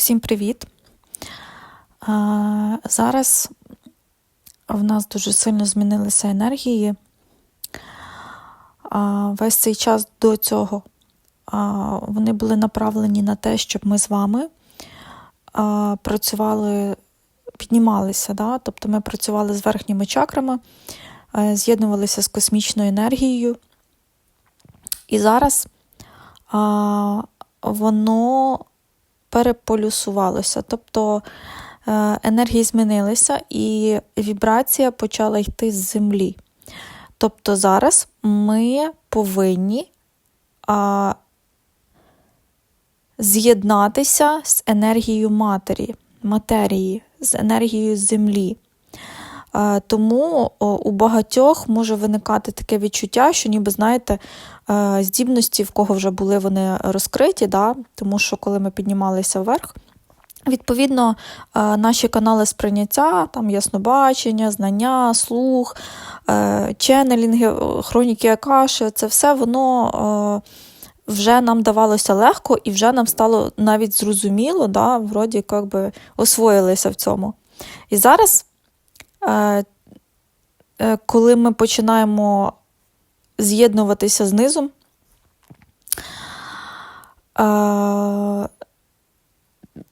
Усім привіт! Зараз в нас дуже сильно змінилися енергії. Весь цей час до цього вони були направлені на те, щоб ми з вами працювали, піднімалися. Да? Тобто ми працювали з верхніми чакрами, з'єднувалися з космічною енергією. І зараз воно переполюсувалося. Тобто е, енергії змінилися, і вібрація почала йти з землі. Тобто зараз ми повинні а, з'єднатися з енергією матері, матерії, з енергією землі. Е, Тому у багатьох може виникати таке відчуття, що ніби, знаєте, е, здібності, в кого вже були вони розкриті, да? тому що коли ми піднімалися вверх, відповідно, е, наші канали сприйняття, там яснобачення, знання, слух, ченнелінги, хроніки Акаши, це все воно. Вже нам давалося легко, і вже нам стало навіть зрозуміло, да, вроді як би освоїлися в цьому. І зараз коли ми починаємо з'єднуватися з низом, е,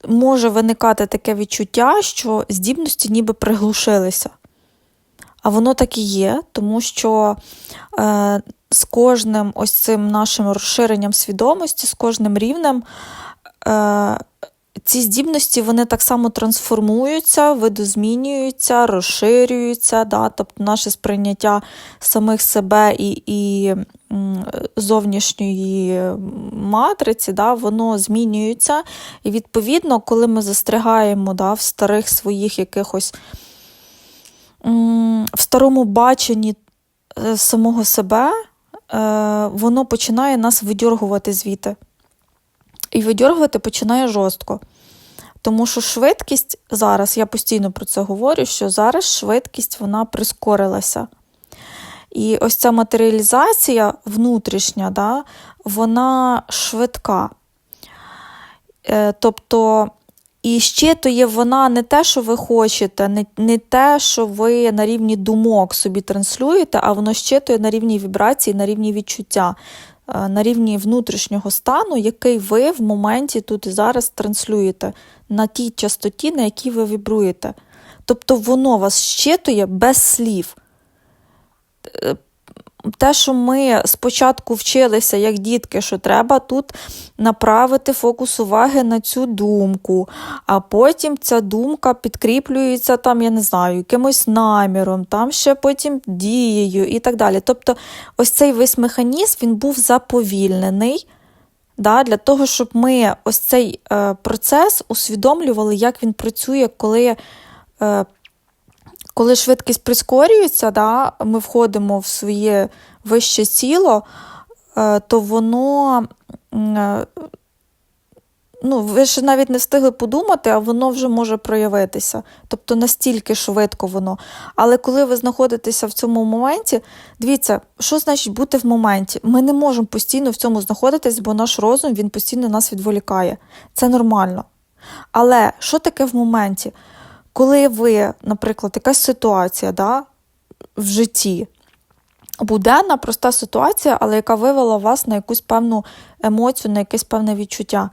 може виникати таке відчуття, що здібності ніби приглушилися. А воно так і є, тому що е, з кожним ось цим нашим розширенням свідомості, з кожним рівнем е, ці здібності вони так само трансформуються, видозмінюються, розширюються, да? тобто наше сприйняття самих себе і і зовнішньої матриці, да? воно змінюється. І відповідно, коли ми застрягаємо да, в старих своїх якихось в старому баченні е, самого себе, е, воно починає нас видьоргувати звідти. І видьоргувати починає жорстко. Тому що швидкість зараз, я постійно про це говорю, що зараз швидкість вона прискорилася. І ось ця матеріалізація внутрішня, да, вона швидка. Е, тобто, і щитує вона не те, що ви хочете, не, не те, що ви на рівні думок собі транслюєте, а воно щитує на рівні вібрації, на рівні відчуття. Е, на рівні внутрішнього стану, який ви в моменті тут і зараз транслюєте на тій частоті, на якій ви вібруєте. Тобто воно вас щитує без слів. Те, що ми спочатку вчилися, як дітки, що треба тут направити фокус уваги на цю думку, а потім ця думка підкріплюється, там, я не знаю, якимось наміром, там ще потім дією і так далі. Тобто, ось цей весь механізм він був заповільнений. Да, Для того, щоб ми ось цей е, процес усвідомлювали, як він працює, коли е, коли швидкість прискорюється, да, ми входимо в своє вище тіло, е, то воно, е, ну, ви ж навіть не встигли подумати, а воно вже може проявитися. Тобто настільки швидко воно. Але коли ви знаходитеся в цьому моменті, дивіться, що значить бути в моменті? Ми не можемо постійно в цьому знаходитись, бо наш розум він постійно нас відволікає. Це нормально. Але що таке в моменті? Коли ви, наприклад, якась ситуація да, в житті, буденна, проста ситуація, але яка вивела вас на якусь певну емоцію, на якесь певне відчуття.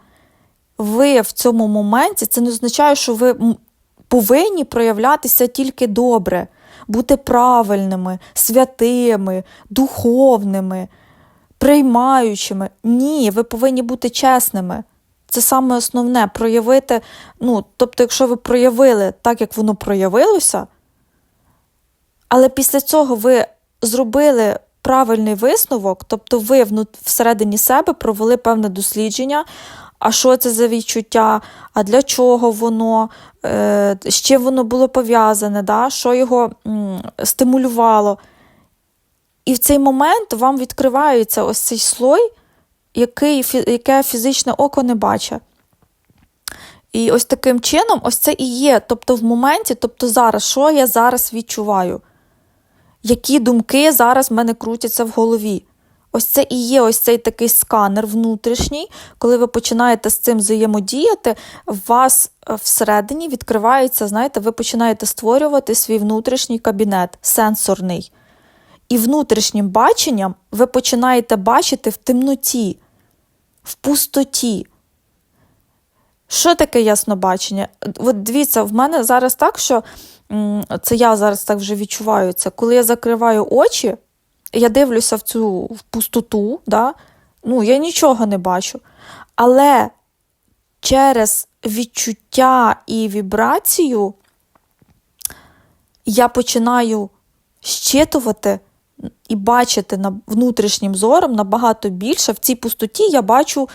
Ви в цьому моменті це не означає, що ви повинні проявлятися тільки добре, бути правильними, святими, духовними, приймаючими. Ні, ви повинні бути чесними. Це саме основне проявити. Ну, тобто, якщо ви проявили так, як воно проявилося, але після цього ви зробили правильний висновок, тобто ви всередині себе провели певне дослідження. А що це за відчуття, а для чого воно, е, з чим воно було пов'язане, да? що його стимулювало. І в цей момент вам відкривається ось цей слой який, яке фізичне око не бачить. І ось таким чином, ось це і є. Тобто в моменті, тобто зараз, що я зараз відчуваю? Які думки зараз в мене крутяться в голові? Ось це і є ось цей такий сканер внутрішній. Коли ви починаєте з цим взаємодіяти, у вас е, всередині відкривається, знаєте, ви починаєте створювати свій внутрішній кабінет, сенсорний. І внутрішнім баченням ви починаєте бачити в темноті, в пустоті. Що таке яснобачення? От дивіться, в мене зараз так, що це я зараз так вже відчуваю це. Коли я закриваю очі, я дивлюся в цю в пустоту, да? ну, я нічого не бачу. Але через відчуття і вібрацію я починаю щитувати і бачити на внутрішнім зором набагато більше. В цій пустоті я бачу,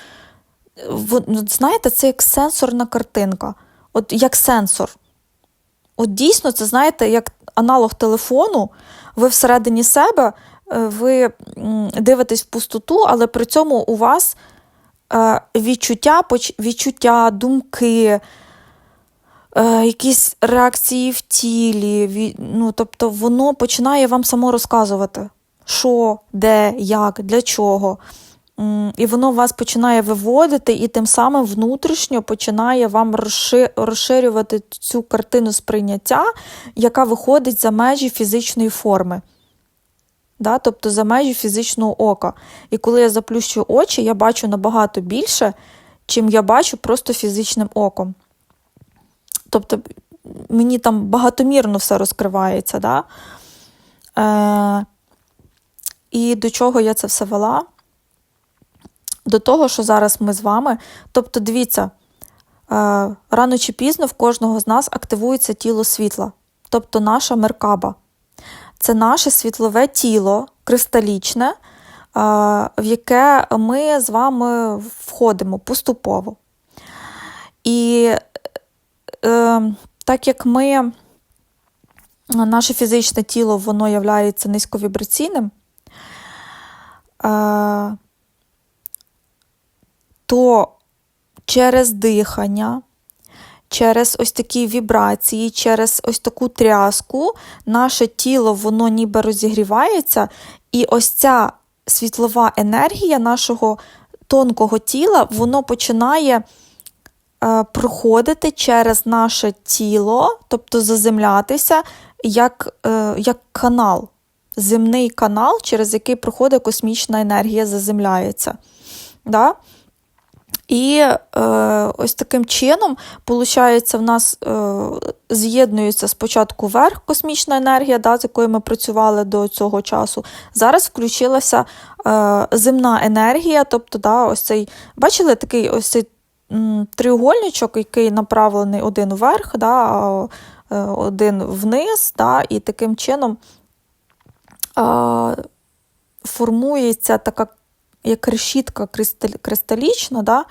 знаєте, це як сенсорна картинка, от як сенсор. От дійсно, це знаєте, як аналог телефону, ви всередині себе е, ви дивитесь в пустоту, але при цьому у вас е, відчуття, відчуття думки, е, якісь реакції в тілі. ну, Тобто воно починає вам само розказувати, що, де, як, для чого. І воно вас починає виводити, і тим самим внутрішньо починає вам розширювати цю картину сприйняття, яка виходить за межі фізичної форми. Да? Тобто за межі фізичного ока. І коли я заплющую очі, я бачу набагато більше, чим я бачу просто фізичним оком. Тобто мені там багатомірно все розкривається. Да? Е- І до чого я це все вела? до того, що зараз ми з вами. Тобто, дивіться, е, рано чи пізно в кожного з нас активується тіло світла, тобто наша меркаба. Це наше світлове тіло, кристалічне, е, в яке ми з вами входимо поступово. І так як ми, наше фізичне тіло, воно являється низьковібраційним, то через дихання, через ось такі вібрації, через ось таку тряску, наше тіло воно ніби розігрівається, і ось ця світлова енергія нашого тонкого тіла, воно починає. Е, проходити через наше тіло, тобто заземлятися як е, як канал, земний канал, через який проходить космічна енергія, заземляється. Да? І е, ось таким чином, виходить, в нас е, з'єднується спочатку верх космічна енергія, да, з якою ми працювали до цього часу. Зараз включилася е, земна енергія, тобто, да, ось цей, бачили такий ось цей треугольничок, який направлений один вверх, да, е, один вниз, да, і таким чином формується така як решітка кристалічна, да,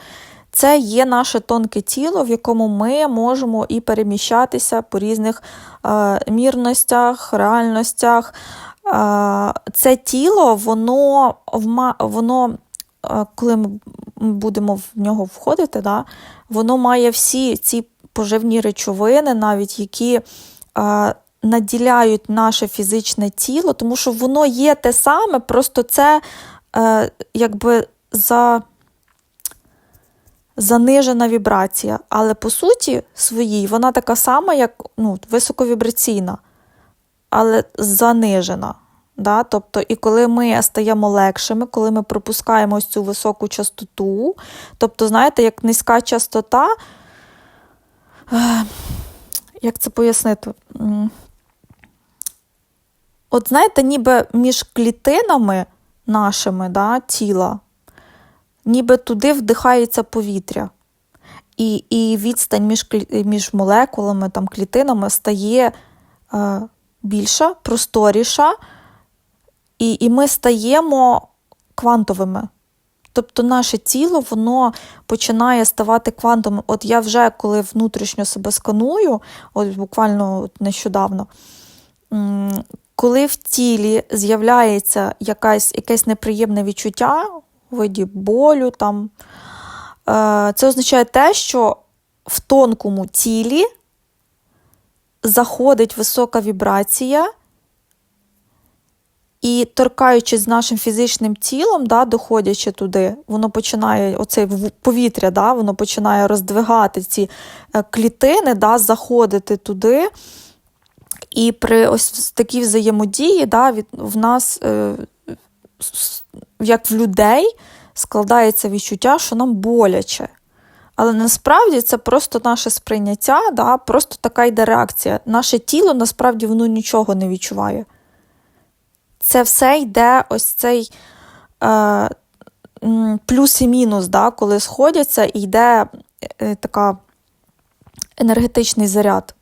це є наше тонке тіло, в якому ми можемо і переміщатися по різних е, мірностях, реальностях. Е, це тіло, воно, воно коли ми будемо в нього входити, да, воно має всі ці поживні речовини, навіть які. Е, Наділяють наше фізичне тіло, тому що воно є те саме, просто це е, якби за, занижена вібрація. Але по суті своїй вона така сама, як ну, високовібраційна, але занижена. Да? Тобто, І коли ми стаємо легшими, коли ми пропускаємо ось цю високу частоту, тобто, знаєте, як низька частота, е, як це пояснити? От знаєте, ніби між клітинами нашими да, тіла, ніби туди вдихається повітря. І і відстань між між молекулами, там, клітинами стає е, більша, просторіша, і, і ми стаємо квантовими. Тобто наше тіло воно починає ставати квантовим. От я вже коли внутрішньо себе сканую, от буквально нещодавно, коли в тілі з'являється якась, якесь неприємне відчуття у виді болю, там, е, це означає те, що в тонкому тілі заходить висока вібрація, І торкаючись нашим фізичним тілом, да, доходячи туди, воно починає оце повітря, да, воно починає роздвигати ці е, клітини, да, заходити туди. І при ось такій взаємодії да, від, в нас, е, як в людей, складається відчуття, що нам боляче. Але насправді це просто наше сприйняття, да, просто така йде реакція. Наше тіло насправді воно нічого не відчуває. Це все йде ось цей е, плюс і мінус, да, коли сходяться, і йде е, така енергетичний заряд.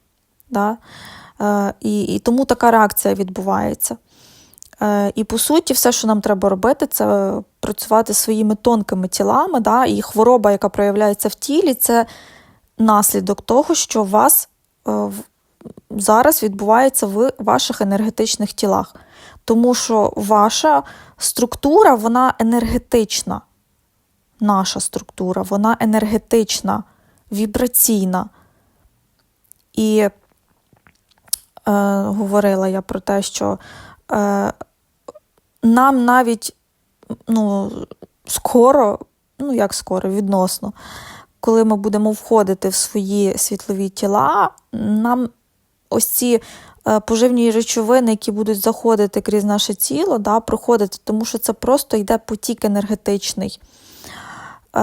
Да. Е, і, і тому така реакція відбувається. Е, і по суті, все, що нам треба робити, це працювати своїми тонкими тілами. Да? І хвороба, яка проявляється в тілі, це наслідок того, що у вас е, зараз відбувається в ваших енергетичних тілах. Тому що ваша структура, вона енергетична. Наша структура, вона енергетична, вібраційна. І е, говорила я про те, що е, нам навіть ну, скоро, ну як скоро, відносно, коли ми будемо входити в свої світлові тіла, нам ось ці поживні речовини, які будуть заходити крізь наше тіло, да, проходити, тому що це просто йде потік енергетичний. Е,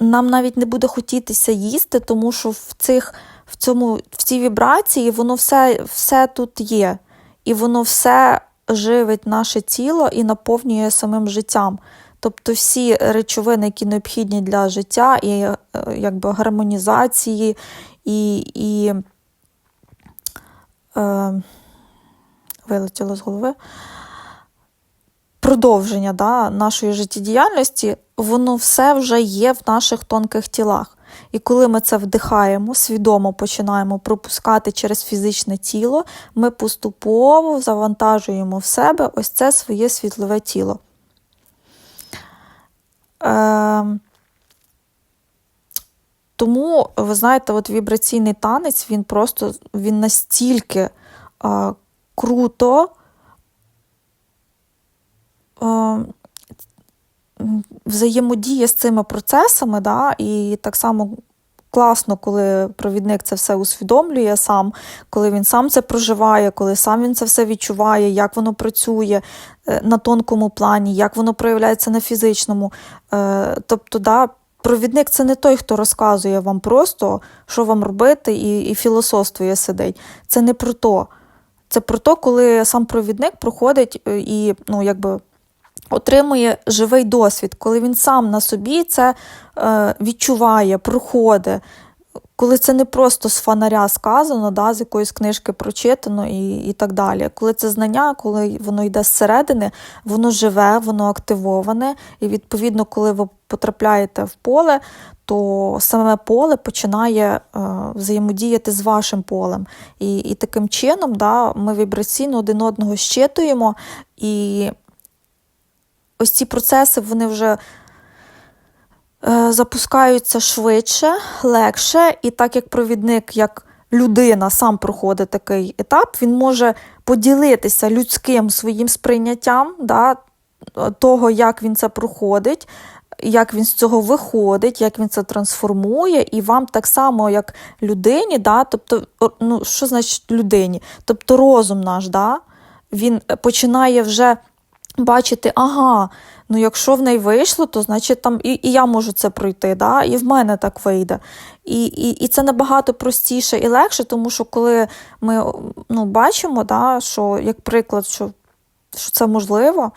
нам навіть не буде хотітися їсти, тому що в цих, в цьому, в цій вібрації воно все, все тут є. І воно все живить наше тіло і наповнює самим життям. Тобто всі речовини, які необхідні для життя, і е, якби гармонізації, і і е, вилетіло з голови. Продовження да, нашої життєдіяльності, воно все вже є в наших тонких тілах. І коли ми це вдихаємо, свідомо починаємо пропускати через фізичне тіло, ми поступово завантажуємо в себе ось це своє світлове тіло. Е, тому, ви знаєте, от вібраційний танець, він просто він настільки е, круто. Е, взаємодія з цими процесами, да, і так само класно, коли провідник це все усвідомлює сам, коли він сам це проживає, коли сам він це все відчуває, як воно працює е, на тонкому плані, як воно проявляється на фізичному. Е, тобто, да, провідник це не той, хто розказує вам просто, що вам робити, і, і філософствує сидить. Це не про то. Це про то, коли сам провідник проходить е, і ну, якби отримує живий досвід, коли він сам на собі це е, відчуває, проходить. Коли це не просто з фонаря сказано, да, з якоїсь книжки прочитано і і так далі. Коли це знання, коли воно йде зсередини, воно живе, воно активоване, і відповідно, коли ви потрапляєте в поле, то саме поле починає е, взаємодіяти з вашим полем. І і таким чином да, ми вібраційно один одного щитуємо, і ось ці процеси вони вже запускаються швидше, легше, і так як провідник, як людина сам проходить такий етап, він може поділитися людським своїм сприйняттям да, того, як він це проходить. Як він з цього виходить, як він це трансформує, і вам так само, як людині, да, тобто, ну, що значить людині? Тобто розум наш, да, він починає вже бачити, ага, ну якщо в неї вийшло, то значить там і і я можу це пройти, да? і в мене так вийде. І і, і це набагато простіше і легше, тому що коли ми ну, бачимо, да, що, як приклад, що, що це можливо,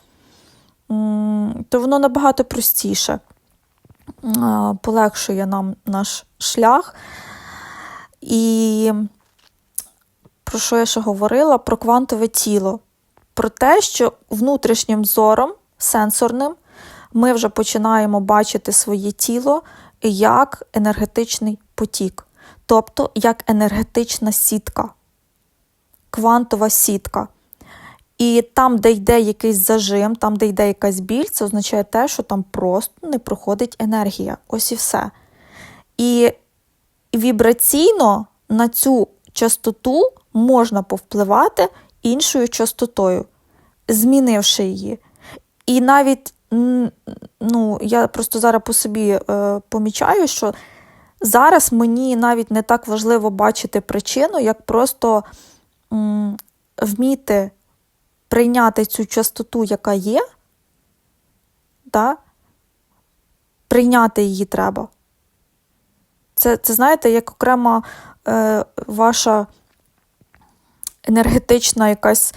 то воно набагато простіше. Полегшує нам наш шлях. І про що я ще говорила? Про квантове тіло про те, що внутрішнім зором, сенсорним, ми вже починаємо бачити своє тіло як енергетичний потік, тобто як енергетична сітка, квантова сітка. І там, де йде якийсь зажим, там, де йде якась біль, це означає те, що там просто не проходить енергія. Ось і все. І вібраційно на цю частоту можна повпливати іншою частотою. змінивши її. І навіть ну, я просто зараз по собі е, помічаю, що зараз мені навіть не так важливо бачити причину, як просто м, вміти прийняти цю частоту, яка є, да? прийняти її треба. Це, це знаєте, як окрема е, ваша енергетична якась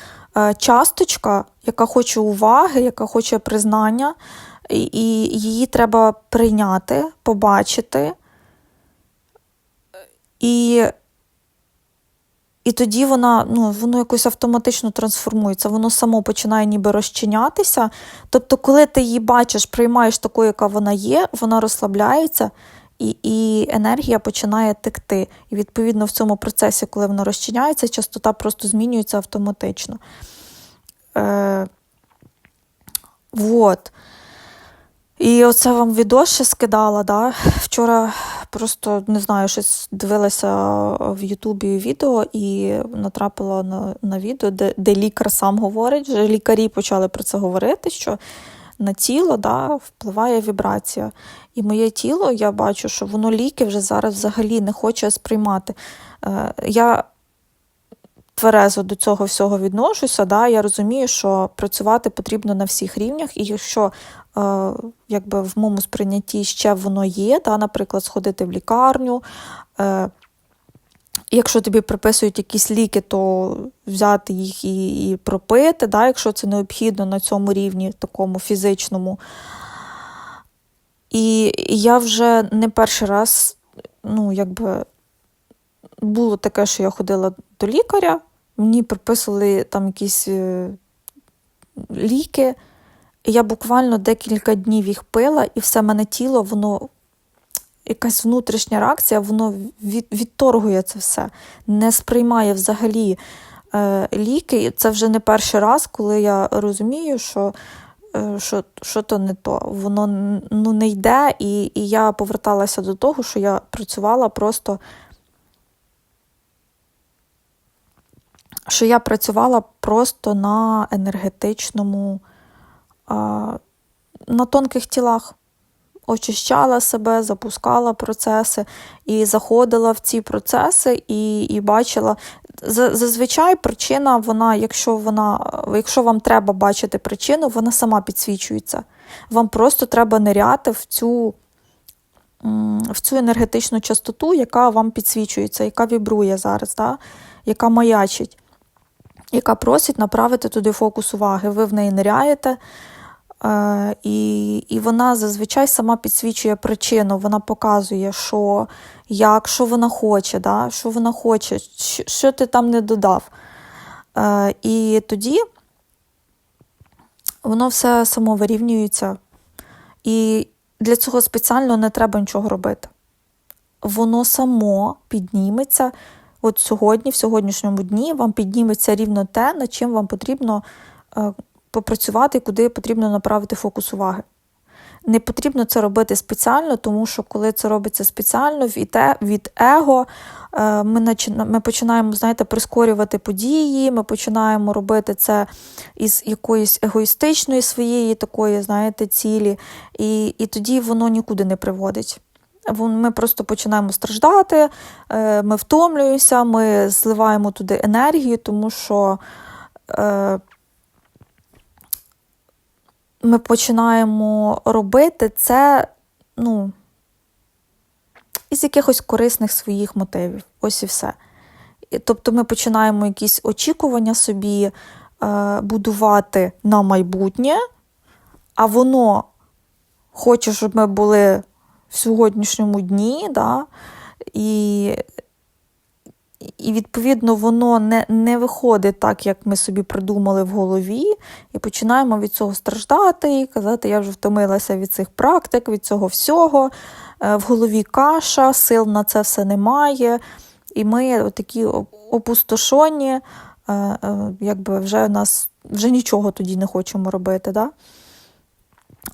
часточка, яка хоче уваги, яка хоче признання, і, і її треба прийняти, побачити. І, і тоді вона ну, воно якось автоматично трансформується, воно само починає ніби розчинятися. Тобто, коли ти її бачиш, приймаєш такою, яка вона є, вона розслабляється, і, і енергія починає текти. І відповідно в цьому процесі, коли вона розчиняється, частота просто змінюється автоматично. Е, вот. І оце вам відео ще скидала. Да? Вчора просто не знаю, щось дивилася в Ютубі відео і натрапила на на відео, де де лікар сам говорить. Вже лікарі почали про це говорити, що на тіло да, впливає вібрація. І моє тіло, я бачу, що воно ліки вже зараз взагалі не хоче сприймати. Е, Я тверезо до цього всього відношуся. Да? Я розумію, що працювати потрібно на всіх рівнях, і якщо е, якби в моєму сприйнятті ще воно є, да? наприклад, сходити в лікарню. Е, Якщо тобі приписують якісь ліки, то взяти їх і і пропити, да, якщо це необхідно на цьому рівні, такому фізичному. І я вже не перший раз, ну, якби було таке, що я ходила до лікаря, мені приписували там якісь е, ліки. Я буквально декілька днів їх пила, і все мене тіло, воно якась внутрішня реакція, воно від, відторгує це все, не сприймає взагалі е, ліки. І це вже не перший раз, коли я розумію, що е, що, що то не то. Воно ну, не йде, і, і я поверталася до того, що я працювала просто. Що я працювала просто на енергетичному, на тонких тілах очищала себе, запускала процеси і заходила в ці процеси і і бачила. Зазвичай причина, вона, якщо вона, якщо вам треба бачити причину, вона сама підсвічується. Вам просто треба ниряти в цю в цю енергетичну частоту, яка вам підсвічується, яка вібрує зараз, да? яка маячить, яка просить направити туди фокус уваги. Ви в неї ниряєте. І і вона зазвичай сама підсвічує причину, вона показує, що як, що вона хоче, да? що вона хоче, що, що ти там не додав. Е, І тоді воно все само вирівнюється. І для цього спеціально не треба нічого робити. Воно само підніметься. От сьогодні, в сьогоднішньому дні, вам підніметься рівно те, над чим вам потрібно е, попрацювати, куди потрібно направити фокус уваги. Не потрібно це робити спеціально, тому що коли це робиться спеціально від его, е, ми починаємо знаєте, прискорювати події, ми починаємо робити це із якоїсь егоїстичної своєї такої знаєте, цілі, і, і тоді воно нікуди не приводить. Ми просто починаємо страждати, е, ми втомлюємося, ми зливаємо туди енергію, тому що. Ми починаємо робити це, ну, із якихось корисних своїх мотивів. Ось і все. Тобто ми починаємо якісь очікування собі е, будувати на майбутнє, а воно хоче, щоб ми були в сьогоднішньому дні, да, і і, відповідно, воно не не виходить так, як ми собі придумали в голові, і починаємо від цього страждати і казати, я вже втомилася від цих практик, від цього всього. Е, в голові каша, сил на це все немає. І ми такі опустошені, е, е, якби вже нас вже нічого тоді не хочемо робити. Да?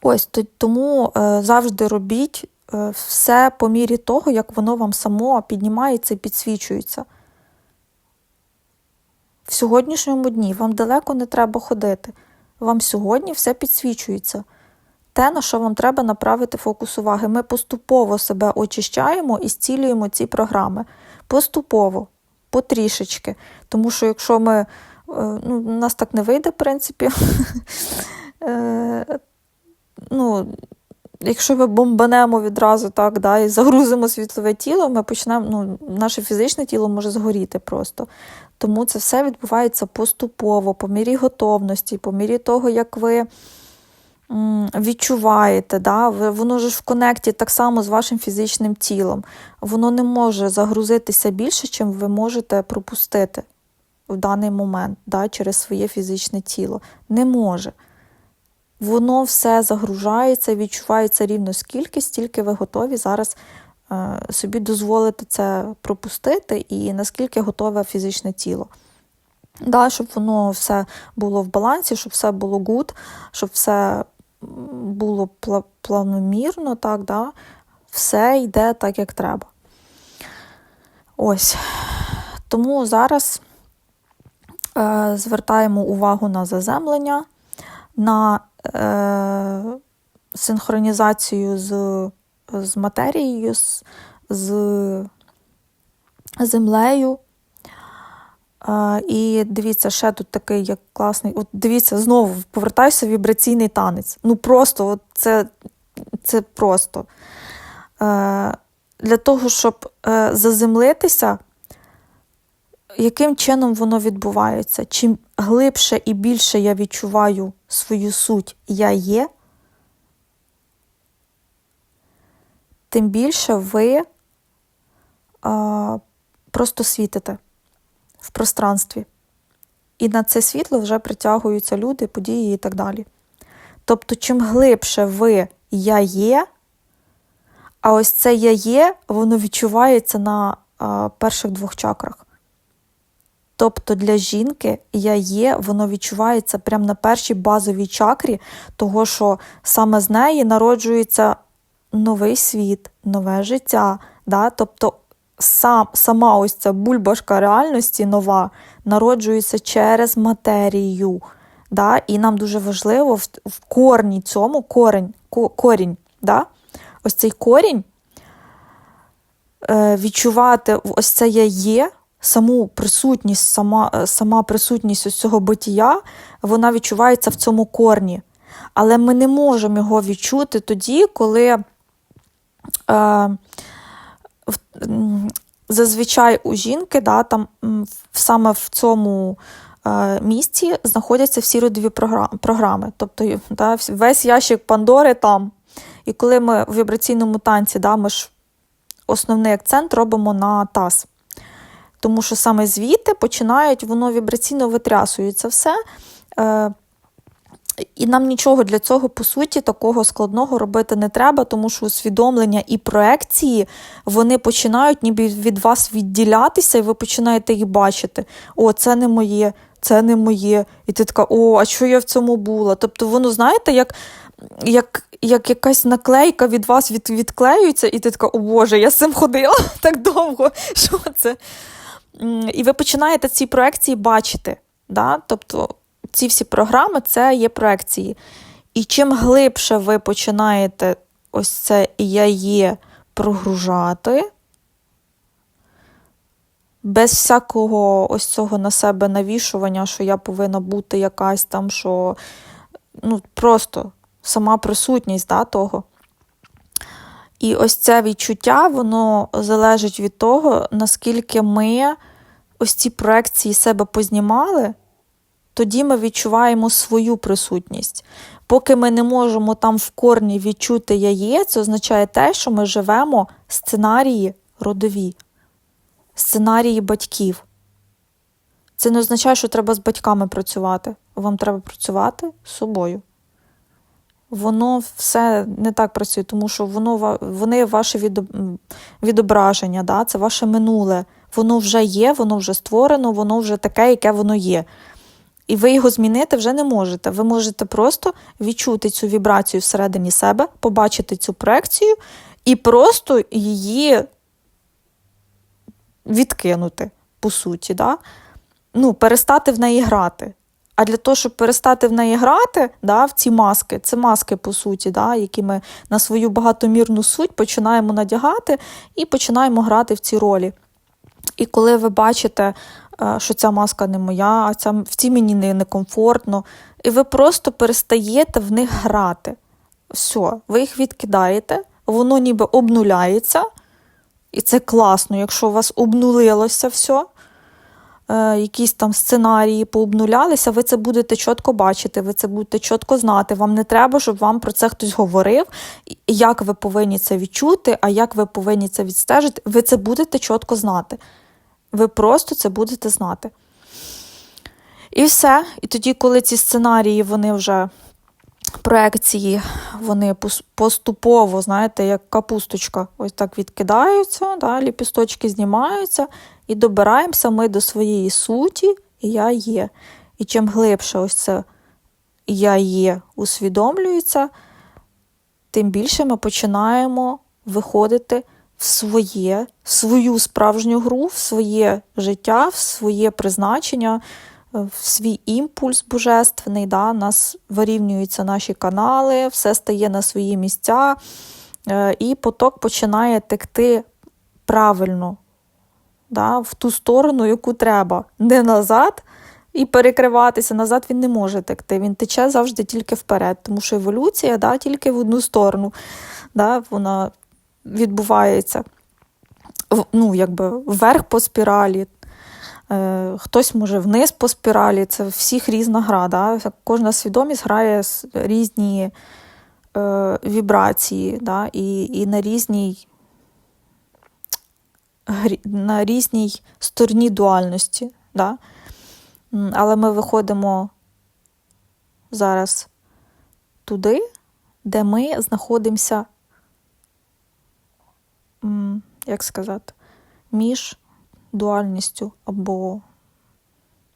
Ось тому завжди робіть все по мірі того, як воно вам само піднімається і підсвічується в сьогоднішньому дні вам далеко не треба ходити. вам сьогодні все підсвічується. Те, на що вам треба направити фокус уваги. Ми поступово себе очищаємо і зцілюємо ці програми. Поступово, потрішечки. Тому що якщо ми, е, ну, у нас так не вийде, в принципі. Е, ну, Якщо ми бомбанемо відразу так, да, і загрузимо світлове тіло, ми почнемо, ну, наше фізичне тіло може згоріти просто. Тому це все відбувається поступово, по мірі готовності, по мірі того, як ви відчуваєте, да? воно ж в конекті так само з вашим фізичним тілом. Воно не може загрузитися більше, чим ви можете пропустити в даний момент да? через своє фізичне тіло. Не може. Воно все загружається, відчувається рівно скільки, стільки ви готові зараз е, собі дозволити це пропустити, і наскільки готове фізичне тіло. Да, Щоб воно все було в балансі, щоб все було гуд, щоб все було плавномірно, так, да, все йде так, як треба. Ось. Тому зараз е, звертаємо увагу на заземлення, на е, синхронізацію з з матерією, з, з землею. І дивіться, ще тут такий як класний. От Дивіться, знову повертаюся в вібраційний танець. Ну просто от це це просто. Е, Для того, щоб е, заземлитися, яким чином воно відбувається? Чим глибше і більше я відчуваю свою суть я є, тим більше ви е, просто світите в пространстві. І на це світло вже притягуються люди, події і так далі. Тобто, чим глибше ви я є, а ось це я є, воно відчувається на а, перших двох чакрах. Тобто для жінки я є, воно відчувається прямо на першій базовій чакрі, того що саме з неї народжується новий світ, нове життя. Да? Тобто сам, сама ось ця бульбашка реальності нова народжується через матерію. Да? І нам дуже важливо в, в корні цьому корінь, корінь, да? ось цей корінь е, відчувати ось це я є, саму присутність, сама е, сама присутність ось цього битія, вона відчувається в цьому корні. Але ми не можемо його відчути тоді, коли. Е, зазвичай у жінки да, там саме в цьому е, місці знаходяться всі родові програми. Тобто да, весь ящик Пандори там. І коли ми в вібраційному танці, да, ми ж основний акцент робимо на таз. Тому що саме звідти починають, воно вібраційно витрясується все. Е, і нам нічого для цього, по суті, такого складного робити не треба, тому що усвідомлення і проекції вони починають ніби від вас відділятися, і ви починаєте їх бачити. О, це не моє, це не моє. І ти така, о, а що я в цьому була? Тобто, воно, знаєте, як як, як якась наклейка від вас від, відклеюється, і ти така, о Боже, я з цим ходила так довго. Що це? І ви починаєте ці проекції бачити. Да? Тобто, ці всі програми це є проекції. І чим глибше ви починаєте ось це я є прогружати, без всякого ось цього на себе навішування, що я повинна бути якась там, що ну, просто сама присутність да, того. І ось це відчуття, воно залежить від того, наскільки ми ось ці проекції себе познімали тоді ми відчуваємо свою присутність. Поки ми не можемо там в корні відчути яє, це означає те, що ми живемо сценарії родові, сценарії батьків. Це не означає, що треба з батьками працювати. Вам треба працювати з собою. Воно все не так працює, тому що воно вони ваше відображення, да? це ваше минуле. Воно вже є, воно вже створено, воно вже таке, яке воно є. І ви його змінити вже не можете. Ви можете просто відчути цю вібрацію всередині себе, побачити цю проекцію і просто її відкинути, по суті. Да? Ну, Перестати в неї грати. А для того, щоб перестати в неї грати, да, в ці маски, це маски, по суті, да, які ми на свою багатомірну суть починаємо надягати і починаємо грати в ці ролі. І коли ви бачите, е, що ця маска не моя, а ця, в цій мені не- некомфортно, і ви просто перестаєте в них грати. Все, ви їх відкидаєте, воно ніби обнуляється, і це класно, якщо у вас обнулилося все, якісь там сценарії пообнулялися, ви це будете чітко бачити, ви це будете чітко знати. Вам не треба, щоб вам про це хтось говорив, як ви повинні це відчути, а як ви повинні це відстежити. Ви це будете чітко знати. Ви просто це будете знати. І все. І тоді, коли ці сценарії, вони вже проекції, вони поступово, знаєте, як капусточка, ось так відкидаються, да, ліпісточки знімаються, і добираємося ми до своєї суті, і я є. І чим глибше ось це я є усвідомлюється, тим більше ми починаємо виходити в своє, в свою справжню гру, в своє життя, в своє призначення, в свій імпульс божественний. Да? Нас вирівнюються наші канали, все стає на свої місця, е, і поток починає текти правильно, да? в ту сторону, яку треба, не назад. І перекриватися назад він не може текти. Він тече завжди тільки вперед, тому що еволюція да, тільки в одну сторону. Да, вона відбувається ну, якби вверх по спіралі, хтось може вниз по спіралі. Це всіх різна гра. Да? Кожна свідомість грає різні е, вібрації, да? і, і на різній. На різній стороні дуальності. Да? Але ми виходимо зараз туди, де ми знаходимося, як сказати, між дуальністю або.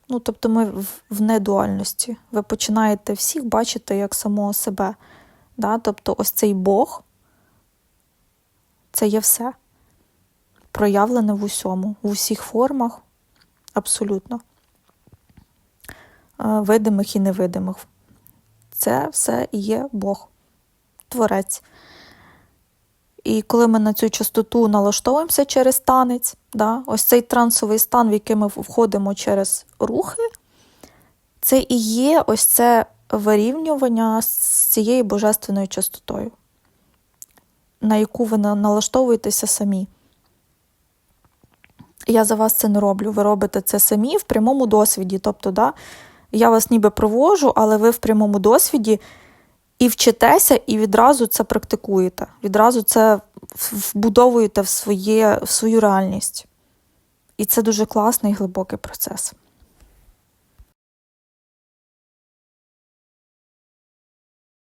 Ну, тобто ми в, недуальності. Ви починаєте всіх бачити як самого себе. Да? Тобто, ось цей Бог це є все. Проявлене в усьому, в усіх формах, абсолютно. Е, видимих і невидимих. Це все і є Бог, Творець. І коли ми на цю частоту налаштовуємося через танець, да, ось цей трансовий стан, в який ми входимо через рухи, це і є ось це вирівнювання з цією божественною частотою, на яку ви налаштовуєтеся самі. Я за вас це не роблю. Ви робите це самі в прямому досвіді. Тобто, да, я вас ніби провожу, але ви в прямому досвіді і вчитеся, і відразу це практикуєте. Відразу це вбудовуєте в, своє, в свою реальність. І це дуже класний глибокий процес.